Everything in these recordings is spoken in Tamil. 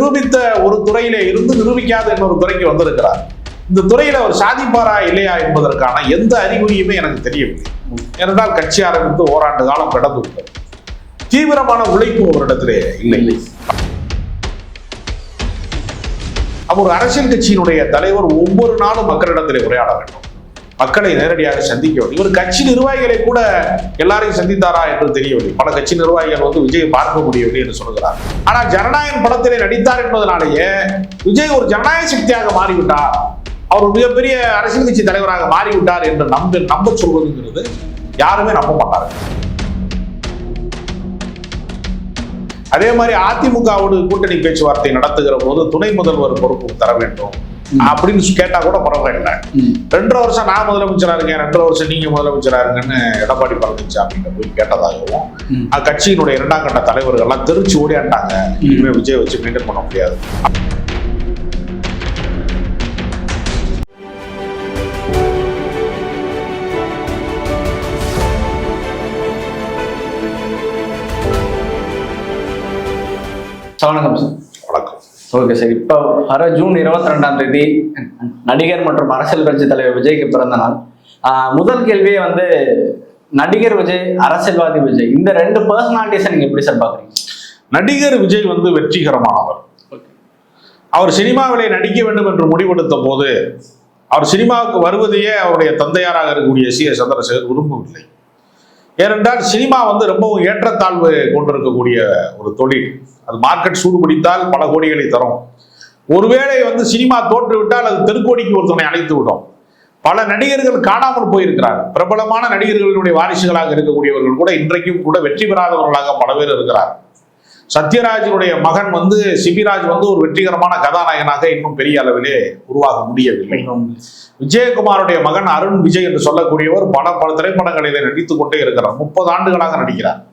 நிரூபித்த ஒரு துறையிலே இருந்து நிரூபிக்காத இன்னொரு துறைக்கு வந்திருக்கிறார். இந்த துறையில அவர் சாதிப்பாரா இல்லையா என்பதற்கான எந்த அறிகுறியுமே எனக்கு தெரியவில்லை. ஏனென்றால் கட்சி ஆரம்பித்து ஓராண்டு காலம் கடந்து விட்டது. தீவிரமான உழைப்பு அவரிடத்திலே இல்லை. அப்ப ஒரு அரசியல் கட்சியினுடைய தலைவர் ஒவ்வொரு நாளும் மக்களிடத்திலே உரையாட வேண்டும். மக்களை நேரடியாக சந்திக்க இவர் கட்சி நிர்வாகிகளை கூட எல்லாரையும் சந்தித்தாரா என்று தெரியவில்லை. பல கட்சி நிர்வாகிகள் வந்து விஜய் பார்க்க முடியவில்லை என்று சொல்கிறார். ஆனால் ஜனநாயகன் படத்திலே நடித்தார் என்பதனாலேயே விஜய் ஒரு ஜனநாயக சக்தியாக மாறிவிட்டார். அவர் ஒரு மிகப்பெரிய அரசியல் கட்சி தலைவராக மாறிவிட்டார் என்று நம்ப நம்ப சொல்வதுங்கிறது யாருமே நம்ப மாட்டார்கள். அதே மாதிரி அதிமுகவோடு கூட்டணி பேச்சுவார்த்தை நடத்துகிற போது துணை முதல்வர் பொறுப்பு தர வேண்டும். அப்படின்னு கேட்டா கூட பரவாயில்லை. ரெண்டரை வருஷம் நான் முதலமைச்சரா இருக்கேன் ரெண்டரை வருஷம் நீங்க முதலமைச்சரா இருங்கன்னு எடப்பாடி பழனிசாமி போய் கேட்டதாகவும் அக்கட்சியினுடைய இரண்டாம் கட்ட தலைவர்கள் எல்லாம் தெரிச்சு ஓடியாண்டாங்க. இனிமே விஜய் வச்சு மெயின்டைன் பண்ண முடியாது. சார் வணக்கம் சார். வணக்கம் ஓகே சார் இப்போ வர ஜூன் இருபத்தி ரெண்டாம் தேதி நடிகர் மற்றும் அரசியல் கட்சி தலைவர் விஜய்க்கு பிறந்த நாள். முதல் கேள்வியே வந்து நடிகர் விஜய் அரசியல்வாதி விஜய். இந்த ரெண்டு பர்சனாலிட்டிஸை நீங்க எப்படி சார் பாக்குறீங்க? நடிகர் விஜய் வந்து வெற்றிகரமானவர். அவர் சினிமாவிலே நடிக்க வேண்டும் என்று முடிவெடுத்த போது அவர் சினிமாவுக்கு வருவதையே அவருடைய தந்தையாராக இருக்கக்கூடிய சி எஸ் சந்திரசேகர் விரும்பவில்லை. ஏனென்றால் சினிமா வந்து ரொம்பவும் ஏற்றத்தாழ்வு கொண்டிருக்கக்கூடிய ஒரு தொழில். அது மார்க்கெட் சூடு பிடித்தால் பல கோடிகளை தரும். ஒருவேளை வந்து சினிமா தோற்று விட்டால் அது தெருக்கோடிக்கு ஒருத்தனை அழைத்து விடும். பல நடிகர்கள் காணாமல் போயிருக்கிறார் பிரபலமான நடிகர்களுடைய வாரிசுகளாக இருக்கக்கூடியவர்கள் கூட இன்றைக்கும் கூட வெற்றி பெறாதவர்களாக பல பேர் இருக்கிறார் சத்யராஜனுடைய மகன் வந்து சிபிராஜ் வந்து ஒரு வெற்றிகரமான கதாநாயகனாக இன்னும் பெரிய அளவிலே உருவாக முடியவில்லை. விஜயகுமாருடைய மகன் அருண் விஜய் என்று சொல்லக்கூடியவர் பல பல திரைப்படங்களிலே நடித்துக் கொண்டே இருக்கிறார். முப்பது ஆண்டுகளாக நடிக்கிறார்.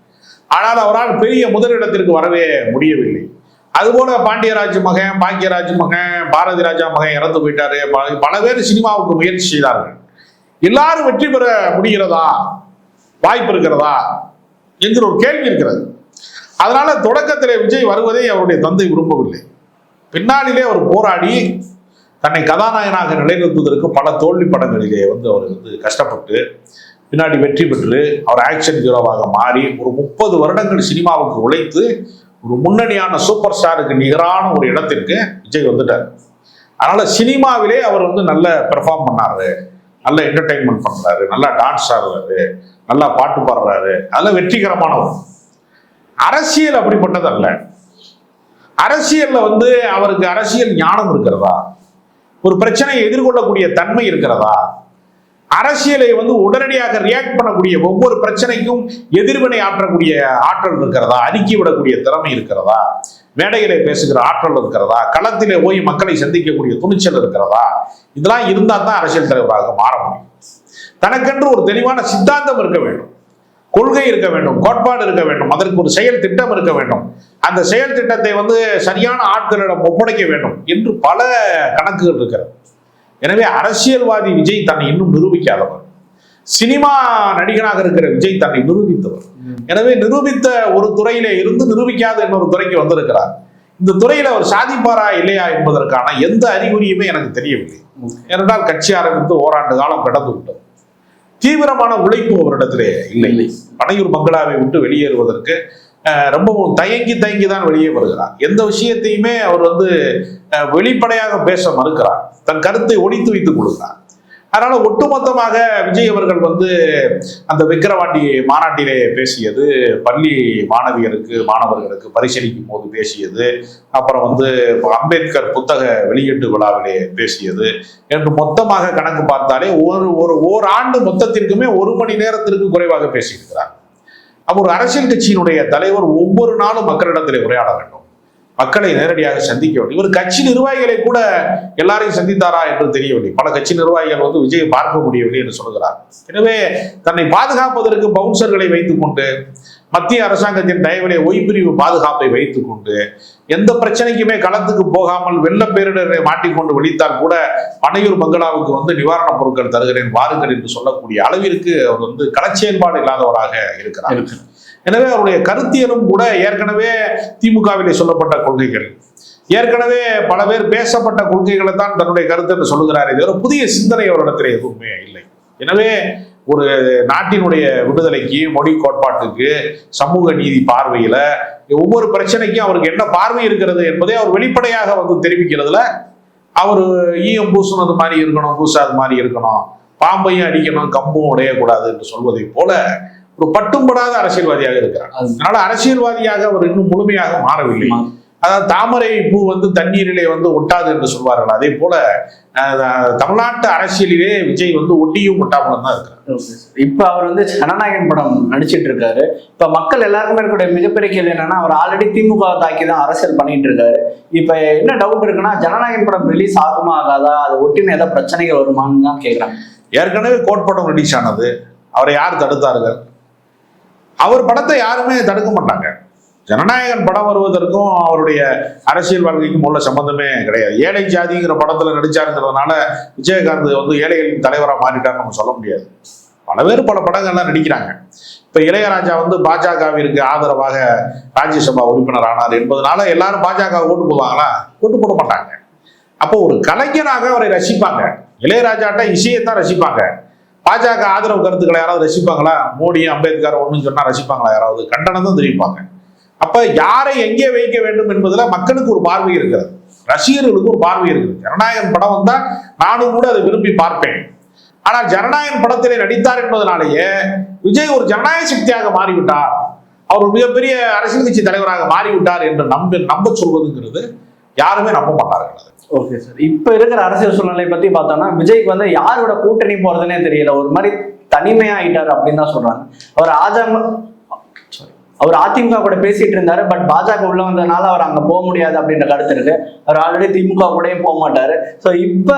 ஆனால் அவரால் பெரிய முதலிடத்திற்கு வரவே முடியவில்லை. அதுபோல பாண்டியராஜ் மகன் பாக்கியராஜ் மகன் பாரதி ராஜா மகன் இறந்து போயிட்டாரு. பல- பேர் சினிமாவுக்கு முயற்சி செய்தார்கள். எல்லாரும் வெற்றி பெற முடிகிறதா? வாய்ப்பு இருக்கிறதா? என்கிற ஒரு கேள்வி இருக்கிறது. அதனால தொடக்கத்திலே விஜய் வருவதை அவருடைய தந்தை விரும்பவில்லை. பின்னாளிலே அவர் போராடி தன்னை கதாநாயகனாக நிலைநிறுத்துவதற்கு பல தோல்வி படங்களிலே வந்து அவர் வந்து கஷ்டப்பட்டு பின்னாடி வெற்றி பெற்று அவர் ஆக்ஷன் ஹீரோவாக மாறி ஒரு முப்பது வருடங்கள் சினிமாவுக்கு உழைத்து ஒரு முன்னணியான சூப்பர் ஸ்டாருக்கு நிகரான ஒரு இடத்திற்கு விஜய் வந்துட்டார். அதனால சினிமாவிலே அவர் வந்து நல்ல பெர்ஃபார்ம் பண்ணாரு. நல்ல என்டர்டைன்மெண்ட் பண்றாரு. நல்லா டான்ஸ் ஆடுறாரு. நல்லா பாட்டு பாடுறாரு. அதெல்லாம் வெற்றிகரமானவர் அரசியல் அப்படிப்பட்டது அல்ல. அரசியல்ல வந்து அவருக்கு அரசியல் ஞானம் இருக்கிறதா? ஒரு பிரச்சனையை எதிர்கொள்ளக்கூடிய தன்மை இருக்கிறதா? அரசியலை வந்து உடனடியாக ரியாக்ட் பண்ணக்கூடிய ஒவ்வொரு பிரச்சனைக்கும் எதிர்வினை ஆற்றக்கூடிய ஆற்றல் இருக்கிறதா? அறிக்கை விடக்கூடிய திறமை இருக்கிறதா? மேடையிலே பேசுகிற ஆற்றல் இருக்கிறதா? களத்திலே போய் மக்களை சந்திக்கக்கூடிய துணிச்சல் இருக்கிறதா? இதெல்லாம் இருந்தால் தான் அரசியல் தலைவராக மாற முடியும். தனக்கென்று ஒரு தெளிவான சித்தாந்தம் இருக்க வேண்டும். கொள்கை இருக்க வேண்டும் கோட்பாடு இருக்க வேண்டும் அதற்கு ஒரு செயல் திட்டம் இருக்க வேண்டும். அந்த செயல் திட்டத்தை வந்து சரியான ஆட்களிடம் ஒப்படைக்க வேண்டும் என்று பல கணக்குகள் இருக்கிறது. எனவே அரசியல்வாதி விஜய் தன்னை இன்னும் நிரூபிக்காதவர். சினிமா நடிகனாக இருக்கிற விஜய் தன்னை நிரூபித்தவர். எனவே நிரூபித்த ஒரு துறையிலே இருந்து நிரூபிக்காத இன்னொரு துறைக்கு வந்திருக்கிறார். இந்த துறையில அவர் சாதிப்பாரா இல்லையா என்பதற்கான எந்த அறிகுறியுமே எனக்கு தெரியவில்லை. ஏனென்றால் கட்சி ஆரம்பித்து ஓராண்டு காலம் கடந்து விட்டது. தீவிரமான உழைப்பு அவரிடத்திலே இல்லை. பனையூர் பங்களாவை விட்டு வெளியேறுவதற்கு ரொம்பவும் தயங்கி தயங்கி தான் வெளியே வருகிறார். எந்த விஷயத்தையுமே அவர் வந்து வெளிப்படையாக பேச மறுக்கிறார். தன் கருத்தை ஒழித்து வைத்துக் கொள்கிறார். அதனால ஒட்டுமொத்தமாக விஜய் அவர்கள் வந்து அந்த விக்கிரவாண்டி மாநாட்டிலே பேசியது பள்ளி மாணவியருக்கு மாணவர்களுக்கு பரிசீலிக்கும் போது பேசியது அப்புறம் வந்து அம்பேத்கர் புத்தக வெளியீட்டு விழாவிலே பேசியது என்று மொத்தமாக கணக்கு பார்த்தாலே ஒரு ஒரு ஓராண்டு மொத்தத்திற்குமே ஒரு மணி நேரத்திற்கு குறைவாக பேசியிருக்கிறார். அப்போ ஒரு அரசியல் கட்சியினுடைய தலைவர் ஒவ்வொரு நாளும் மக்களிடத்திலே உரையாட வேண்டும் மக்களை நேரடியாக சந்திக்க வேண்டும் இவர் கட்சி நிர்வாகிகளை கூட எல்லாரையும் சந்தித்தாரா என்று தெரியவில்லை பல கட்சி நிர்வாகிகள் வந்து விஜயை பார்க்க முடியவில்லை என்று சொல்கிறார் எனவே தன்னை பாதுகாப்பதற்கு பவுன்சர்களை வைத்துக்கொண்டு மத்திய அரசாங்கத்தின் தயவிலே ஓய்பிரிவு பாதுகாப்பை வைத்துக்கொண்டு எந்த பிரச்சனைக்குமே களத்துக்கு போகாமல் வெள்ள பேரிடரை மாட்டிக்கொண்டு விழித்தால் கூட பனையூர் பங்களாவுக்கு வந்து நிவாரணப் பொருட்கள் தருகிறேன் வாருங்கள் என்று சொல்லக்கூடிய அளவிற்கு அவர் வந்து களச்செயல்பாடு இல்லாதவராக இருக்கிறார். எனவே அவருடைய கருத்தியலும் கூட ஏற்கனவே திமுகவிலே சொல்லப்பட்ட கொள்கைகள். ஏற்கனவே பல பேர் பேசப்பட்ட கொள்கைகளை தான் தன்னுடைய கருத்து என்று சொல்லுகிறார். இது ஒரு புதிய சிந்தனை அவரிடத்தில் எதுவுமே இல்லை. எனவே ஒரு நாட்டினுடைய விடுதலைக்கு மொழி கோட்பாட்டுக்கு சமூக நீதி பார்வையில ஒவ்வொரு பிரச்சனைக்கும் அவருக்கு என்ன பார்வை இருக்கிறது என்பதை அவர் வெளிப்படையாக வந்து தெரிவிக்கிறதுல அவர் ஈயம் பூசுனது மாதிரி இருக்கணும் பூசாது மாதிரி இருக்கணும் பாம்பையும் அடிக்கணும் கம்பும் உடையக்கூடாது என்று சொல்வதை போல ஒரு பட்டும்படாத அரசியல்வாதியாக இருக்கிறார். அது- அதனால அரசியல்வாதியாக அவர் இன்னும் முழுமையாக மாறவில்லை. அதாவது தாமரை பூ வந்து தண்ணீரிலே வந்து ஒட்டாது என்று சொல்வார்கள். அதே போல தமிழ்நாட்டு அரசியலிலே விஜய் வந்து ஒட்டியும் ஒட்டாமலும் தான் இருக்கிறார். இப்ப அவர் வந்து ஜனநாயகன் படம் நடிச்சிட்டு இருக்காரு. இப்ப மக்கள் எல்லாருக்குமே இருக்கக்கூடிய மிகப்பெரிய கேள்வி என்னன்னா அவர் ஆல்ரெடி திமுக தாக்கி தான் அரசியல் பண்ணிட்டு இருக்காரு. இப்ப என்ன டவுட் இருக்குன்னா ஜனநாயகன் படம் ரிலீஸ் ஆகுமா ஆகாதா? அது ஒட்டின ஏதாவது பிரச்சனைகள் வருமான்னு தான் கேக்குறாங்க. ஏற்கனவே கோட்படம் ரிலீஸ் ஆனது. அவரை யார் தடுத்தார்கள்? அவர் படத்தை யாருமே தடுக்க மாட்டாங்க. ஜனநாயகன் படம் வருவதற்கும் அவருடைய அரசியல் வாழ்க்கைக்கும் உள்ள சம்பந்தமே கிடையாது. ஏழை ஜாதிங்கிற படத்துல நடிச்சாருங்கிறதுனால விஜயகாந்த் வந்து ஏழைகளின் தலைவராக மாறிட்டார்னு நம்ம சொல்ல முடியாது. பல பேர் பல படங்கள்லாம் நடிக்கிறாங்க. இப்ப இளையராஜா வந்து பாஜகவிற்கு ஆதரவாக ராஜ்யசபா உறுப்பினர் ஆனார் என்பதனால எல்லாரும் பாஜக ஓட்டு போடுவாங்களா? ஓட்டு போட மாட்டாங்க. அப்போ ஒரு கலைஞராக அவரை ரசிப்பாங்க. இளையராஜாட்ட இசையைத்தான் ரசிப்பாங்க. பாஜக ஆதரவு கருத்துக்களை யாராவது ரசிப்பாங்களா? மோடி அம்பேத்கர் ஒண்ணுன்னு சொன்னால் ரசிப்பாங்களா யாராவது? கண்டனம் தான் தெரிவிப்பாங்க அப்ப யாரை எங்கே வைக்க வேண்டும் என்பதுல மக்களுக்கு ஒரு பார்வை இருக்கிறது. ரசிகர்களுக்கு ஒரு பார்வை இருக்குது ஜனநாயகன் படம் வந்தா நானும் கூட அதை விரும்பி பார்ப்பேன். ஆனால் ஜனநாயகன் படத்திலே நடித்தார் என்பதனாலேயே விஜய் ஒரு ஜனநாயக சக்தியாக மாறிவிட்டார். அவர் ஒரு மிகப்பெரிய அரசியல் கட்சி தலைவராக மாறிவிட்டார் என்று நம்ப நம்ப சொல்வதுங்கிறது யாருமே நம்ப மாட்டார்கள். ஓகே சார் இப்போ இருக்கிற அரசியல் சூழ்நிலை பத்தி பார்த்தோம்னா விஜய்க்கு வந்து யாரோட கூட்டணி போறதுனே தெரியல ஒரு மாதிரி தனிமையா ஆயிட்டாரு அப்படின்னு தான் சொல்றாங்க அவர் ஆஜாம. அவர் அதிமுக கூட பேசிட்டு இருந்தாரு பட் பாஜக உள்ள வந்ததுனால அவர் அங்க போக முடியாது அப்படின்ற கருத்து இருக்கு. அவர் ஆல்ரெடி திமுக கூடயும் போக மாட்டாரு. ஸோ இப்ப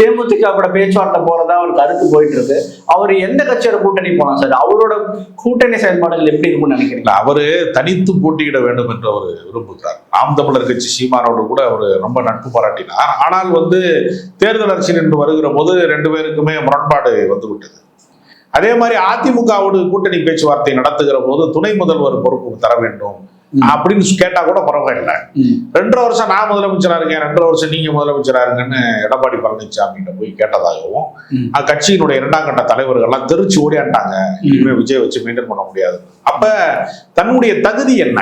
தேமுதிக கூட பேச்சுவார்த்தை போறதா ஒரு கருத்து போயிட்டு இருக்கு. அவர் எந்த கட்சியோட கூட்டணி போலாம் சார் அவரோட கூட்டணி செயல்பாடுகள் எப்படி இருக்கும்னு நினைக்கிறீங்க? அவரு தனித்து போட்டியிட வேண்டும் என்று அவர் விரும்புகிறார். ஆம் தமிழர் கட்சி சீமானோடு கூட அவர் ரொம்ப நட்பு பாராட்டினார். ஆனால் வந்து தேர்தல் அரசியல் என்று வருகிற போது ரெண்டு பேருக்குமே முரண்பாடு வந்து விட்டது அதே மாதிரி அதிமுகவோடு கூட்டணி பேச்சுவார்த்தை நடத்துகிற போது துணை முதல்வர் பொறுப்பு தர வேண்டும். அப்படின்னு கேட்டா கூட பரவாயில்லை. ரெண்டரை வருஷம் நான் முதலமைச்சரா இருக்கேன் ரெண்டரை வருஷம் நீங்க முதலமைச்சரா இருங்கன்னு எடப்பாடி பழனிசாமி கிட்ட போய் கேட்டதாகவும். அக்கட்சியினுடைய இரண்டாம் கட்ட தலைவர்கள்லாம் தெரிச்சு ஓடியாண்டாங்க. இனிமே விஜய் வச்சு மெயின்டைன் பண்ண முடியாது. அப்ப தன்னுடைய தகுதி என்ன.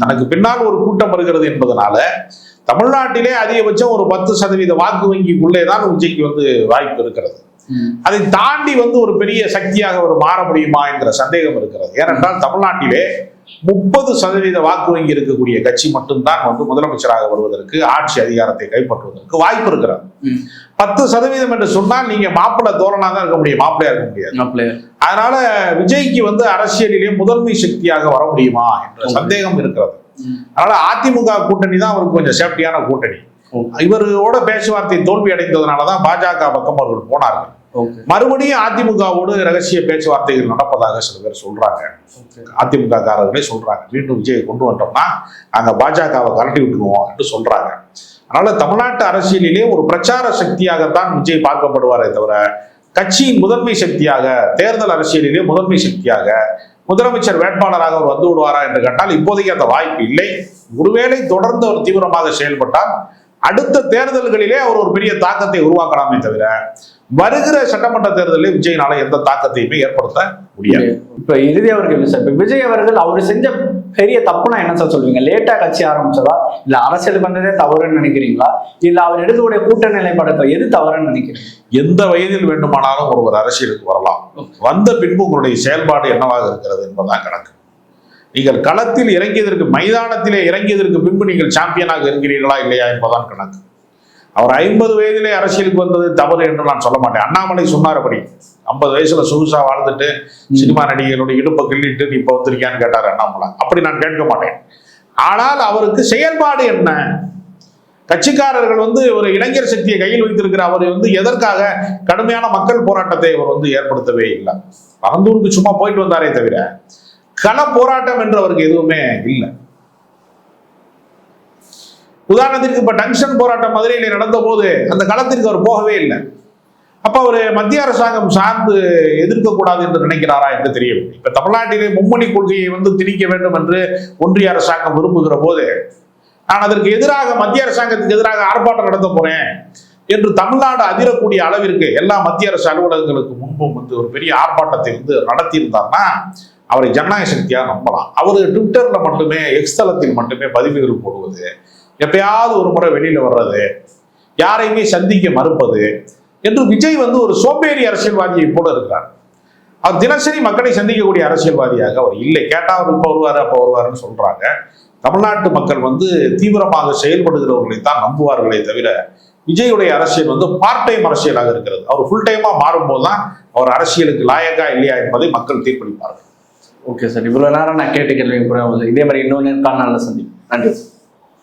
தனக்கு பின்னால் ஒரு கூட்டம் வருகிறது என்பதனால தமிழ்நாட்டிலே அதிகபட்சம் ஒரு பத்து சதவீத வாக்கு வங்கிக்குள்ளே தான் விஜய்க்கு வந்து வாய்ப்பு இருக்கிறது. அதை தாண்டி வந்து ஒரு பெரிய சக்தியாக அவர் மாற முடியுமா என்கிற சந்தேகம் இருக்கிறது ஏனென்றால் தமிழ்நாட்டிலே முப்பது சதவீத வாக்கு வங்கி இருக்கக்கூடிய கட்சி மட்டும்தான் வந்து முதலமைச்சராக வருவதற்கு ஆட்சி அதிகாரத்தை கைப்பற்றுவதற்கு வாய்ப்பு இருக்கிறது. பத்து சதவீதம் என்று சொன்னால் நீங்க மாப்பிள்ளை தோரணா தான் இருக்க முடியும் மாப்பிள்ளையா இருக்க முடியாது அதனால விஜய்க்கு வந்து அரசியலிலே முதன்மை சக்தியாக வர முடியுமா என்ற. சந்தேகம் இருக்கிறது. அதனால அதிமுக கூட்டணி தான் அவருக்கு கொஞ்சம் சேஃப்டியான கூட்டணி. இவரோட பேச்சுவார்த்தை தோல்வி அடைந்ததுனாலதான் பாஜக பக்கம் அவர்கள் போனார்கள். மறுபடியும் அதிமுகவோடு ரகசிய பேச்சுவார்த்தைகள் நடப்பதாக சில பேர் சொல்றாங்க. அதிமுக காரர்களே சொல்றாங்க. மீண்டும் விஜயை கொண்டு வந்தோம்னா நாங்க பாஜகவை கரட்டி விட்டுருவோம் என்று சொல்றாங்க. அதனால தமிழ்நாட்டு அரசியலிலே ஒரு பிரச்சார சக்தியாகத்தான் விஜய் பார்க்கப்படுவாரே தவிர கட்சியின் முதன்மை சக்தியாக தேர்தல் அரசியலிலே முதன்மை சக்தியாக முதலமைச்சர் வேட்பாளராக அவர் வந்து விடுவாரா என்று கேட்டால் இப்போதைக்கு அந்த வாய்ப்பு இல்லை. ஒருவேளை தொடர்ந்து அவர் தீவிரமாக செயல்பட்டால் அடுத்த தேர்தல்களிலே அவர் ஒரு பெரிய தாக்கத்தை உருவாக்கலாமே தவிர வருகிற சட்டமன்ற தேர்தலில் விஜய்னால எந்த தாக்கத்தையுமே ஏற்படுத்த முடியாது. இப்ப இறுதி அவருக்கு இல்லை சார். இப்ப விஜய் அவர்கள் அவர் செஞ்ச பெரிய தப்புனா என்ன சார் சொல்லுவீங்க லேட்டா கட்சி ஆரம்பிச்சதா? இல்ல அரசியலுக்கு வந்ததே தவறுன்னு நினைக்கிறீங்களா? இல்ல அவர் எடுக்கக்கூடிய கூட்ட நிலைப்பாடு எது தவறுன்னு நினைக்கிறீங்க? எந்த வயதில் வேண்டுமானாலும் ஒருவர் அரசியலுக்கு வரலாம். வந்த பின்பு உங்களுடைய செயல்பாடு என்னவாக இருக்கிறது என்பதுதான் கணக்கு. நீங்கள் களத்தில் இறங்கியதற்கு மைதானத்திலே இறங்கியதற்கு பின்பு நீங்கள் சாம்பியனாக இருக்கிறீர்களா இல்லையா என்பதுதான் கணக்கு. அவர் ஐம்பது வயதிலே அரசியலுக்கு வந்தது தவறு என்று நான் சொல்ல மாட்டேன். அண்ணாமலை சொன்னார் அப்படி. ஐம்பது வயசுல சொகுசா வாழ்ந்துட்டு சினிமா நடிகர்களுடைய இடுப்பை கிள்ளிட்டு நீ இப்ப வந்திருக்கியான்னு கேட்டார் அண்ணாமலை. அப்படி நான் கேட்க மாட்டேன். ஆனால் அவருக்கு செயல்பாடு என்ன? கட்சிக்காரர்கள் வந்து ஒரு இளைஞர் சக்தியை கையில் வைத்திருக்கிற அவர் வந்து எதற்காக கடுமையான மக்கள் போராட்டத்தை அவர் வந்து ஏற்படுத்தவே இல்லை. பரந்தூருக்கு சும்மா போயிட்டு வந்தாரே தவிர கள போராட்டம் என்று அவருக்கு எதுவுமே இல்லை. உதாரணத்திற்கு இப்ப டங்ஷன் போராட்டம் மதுரையில் நடந்த போது அந்த களத்திற்கு அவர் போகவே இல்லை. அப்ப அவர் மத்திய அரசாங்கம் சார்ந்து எதிர்க்கக்கூடாது என்று நினைக்கிறாரா என்று தெரியவில்லை. இப்ப தமிழ்நாட்டிலே மும்மணி கொள்கையை வந்து திணிக்க வேண்டும் என்று ஒன்றிய அரசாங்கம் விரும்புகிற போது நான் அதற்கு எதிராக மத்திய அரசாங்கத்துக்கு எதிராக ஆர்ப்பாட்டம் நடத்த போறேன் என்று தமிழ்நாடு அதிரக்கூடிய அளவிற்கு எல்லா மத்திய அரசு அலுவலகங்களுக்கு முன்பும் வந்து ஒரு பெரிய ஆர்ப்பாட்டத்தை வந்து நடத்தியிருந்தார்னா அவரை ஜனநாயக சக்தியாக நம்பலாம். அவர் ட்விட்டர்ல மட்டுமே எக்ஸ் தளத்தில் மட்டுமே பதிவுகள் போடுவது எப்பயாவது ஒரு முறை வெளியில வர்றது யாரையுமே சந்திக்க மறுப்பது என்று விஜய் வந்து ஒரு சோம்பேறி அரசியல்வாதியை போல இருக்கிறார். அவர் தினசரி மக்களை சந்திக்கக்கூடிய அரசியல்வாதியாக அவர் இல்லை. கேட்டா அவர் இப்போ வருவார் அப்போ வருவாருன்னு சொல்றாங்க. தமிழ்நாட்டு மக்கள் வந்து தீவிரமாக செயல்படுகிறவர்களை தான் நம்புவார்களே தவிர விஜயுடைய அரசியல் வந்து பார்ட் டைம் அரசியலாக இருக்கிறது. அவர் ஃபுல் டைமா மாறும்போது தான் அவர் அரசியலுக்கு லாயக்கா இல்லையா என்பதை மக்கள் தீர்ப்பளிப்பார்கள். ஓகே சார் இவ்வளோ நேரம் நான் கேட்ட கேள்வி இதே மாதிரி இன்னொரு நேர்காணல சந்திப்போம். நன்றி சார்